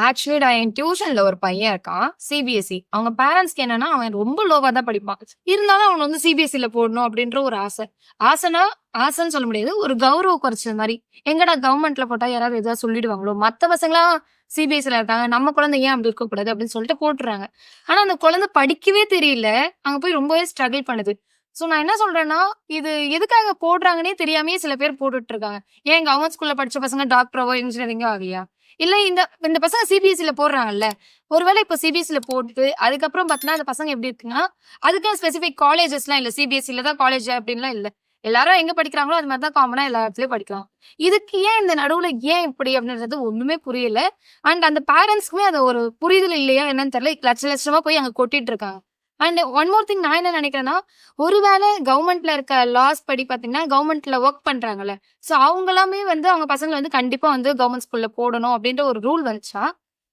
Actually நான் என் டியூஷன்ல ஒரு பையன் இருக்கான் சிபிஎஸ்சி அவங்க பேரண்ட்ஸ்க்கு என்னன்னா அவன் ரொம்ப லோவா தான் படிப்பான். இருந்தாலும் அவன் வந்து சிபிஎஸ்சில போடணும் அப்படின்ற ஒரு ஆசை. ஆசைனா ஆசைன்னு சொல்ல முடியாது ஒரு கௌரவ குறைச்சது மாதிரி. எங்கடா கவர்மெண்ட்ல போட்டா யாராவது எதாவது சொல்லிடுவாங்களோ? மத்த பசங்களாம் சிபிஎஸ்சில இருக்காங்க நம்ம குழந்தை ஏன் அப்படி இருக்கக்கூடாது அப்படின்னு சொல்லிட்டு போட்டுறாங்க. ஆனா அந்த குழந்தை படிக்கவே தெரியல. அங்க போய் ரொம்பவே ஸ்ட்ரகிள் பண்ணுது. ஸோ நான் என்ன சொல்றேன்னா இது எதுக்காக போடுறாங்கன்னே தெரியாமயே சில பேர் போட்டுட்டு இருக்காங்க ஏன் கவர்மெண்ட் ஸ்கூல்ல படிச்ச பசங்க டாக்டரோ இன்ஜினியரிங்கோ ஆகலையா? இல்ல இந்த இந்த பசங்க சிபிஎஸ்சில போடுறாங்கல்ல? ஒருவேளை இப்போ சிபிஎஸ்சில போட்டு அதுக்கப்புறம் பார்த்தீங்கன்னா அந்த பசங்க எப்படி இருக்குன்னா அதுக்கு ஸ்பெசிஃபிக் காலேஜஸ்லாம் இல்ல. சிபிஎஸ்சில தான் காலேஜ் அப்படின்லாம் இல்ல. எல்லாரும் எங்க படிக்கிறாங்களோ அது மாதிரி தான் காமனா எல்லா இடத்துலயும் படிக்கலாம். இதுக்கு ஏன் இந்த நடுவுல ஏன் இப்படி அப்படின்றது ஒண்ணுமே புரியல. அண்ட் அந்த பேரண்ட்ஸ்க்குமே அது ஒரு புரிதல் இல்லையா என்னன்னு தெரியல. லட்ச லட்சமா போய் அங்க கொட்டிட்டு இருக்காங்க அண்ட் ஒன் மோர் திங் நான் என்ன நினைக்கிறேன்னா ஒருவேளை கவர்மெண்ட்ல இருக்க லாஸ் படி பார்த்தீங்கன்னா கவர்மெண்ட்ல ஒர்க் பண்றாங்கல்ல. ஸோ அவங்களாமே வந்து அவங்க பசங்களை வந்து கண்டிப்பா வந்து கவர்மெண்ட் ஸ்கூல்ல போடணும் அப்படின்ற ஒரு ரூல் வந்துச்சா?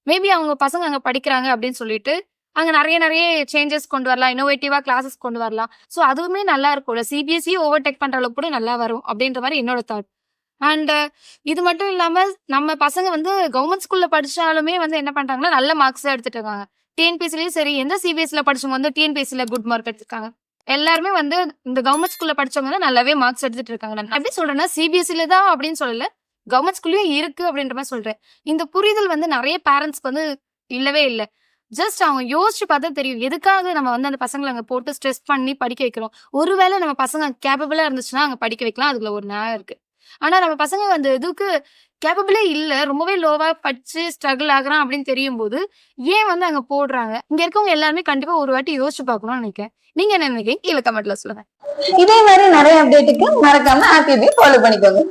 மேபி அவங்க பசங்க அங்கே படிக்கிறாங்க அப்படின்னு சொல்லிட்டு அங்கே நிறைய நிறைய சேஞ்சஸ் கொண்டு வரலாம் இன்னோவேட்டிவா கிளாஸஸ் கொண்டு வரலாம். ஸோ அதுவுமே நல்லா இருக்கும்ல சிபிஎஸ்சி ஓவர் டேக் பண்ற அளவுக்கு கூட நல்லா வரும் அப்படின்ற மாதிரி என்னோட தாட் அண்ட் uh, இது மட்டும் இல்லாம நம்ம பசங்க வந்து கவர்மெண்ட் ஸ்கூல்ல படிச்சாலுமே வந்து என்ன பண்றாங்கன்னா நல்ல மார்க்ஸ் எடுத்துட்டு இருக்காங்க. டிஎன்பிசிலயும் சரி எந்த சிபிஎஸ்சில படிச்சவங்க வந்து டிஎன்பிசில குட் மார்க் எடுத்திருக்காங்க. எல்லாருமே வந்து இந்த கவர்மெண்ட் ஸ்கூல்ல படிச்சவங்க தான் நல்லாவே மார்க்ஸ் எடுத்துட்டு இருக்காங்க. நான் எப்படி சொல்றேன்னா சிபிஎஸ்சில தான் அப்படின்னு சொல்லல கவர்மெண்ட் ஸ்கூல்லயும் இருக்கு அப்படின்ற மாதிரி சொல்றேன். இந்த புரிதல் வந்து நிறைய பேரண்ட்ஸ்க்கு வந்து இல்லவே இல்லை. ஜஸ்ட் அவங்க யோசிச்சு பார்த்தா தெரியும் எதுக்காக நம்ம வந்து அந்த பசங்களை அங்கே போட்டு ஸ்ட்ரெஸ் பண்ணி படிக்க வைக்கிறோம்? ஒருவேளை நம்ம பசங்க கேப்பபிளா இருந்துச்சுன்னா அங்கே படிக்க வைக்கலாம். அதுல ஒரு நேரம் இருக்கு. ஆனா நம்ம பசங்க அந்த இதுக்கு கேப்பபிளே இல்ல. ரொம்பவே லோவா படிச்சு ஸ்ட்ரகிள் ஆகுறான் அப்படின்னு தெரியும் போது ஏன் வந்து அங்க போடுறாங்க? இங்க இருக்கவங்க எல்லாருமே கண்டிப்பா ஒரு வாட்டி யோசிச்சு பார்க்கணும்னு நினைக்கிறேன். நீங்க என்ன நினைக்கிறீங்க? கீழே கமெண்ட்ல சொல்லுங்க. இதே மாதிரி நிறைய அப்டேட்டுக்கு மறக்காம ஆர்டிபி ஃபாலோ பண்ணிக்கோங்க.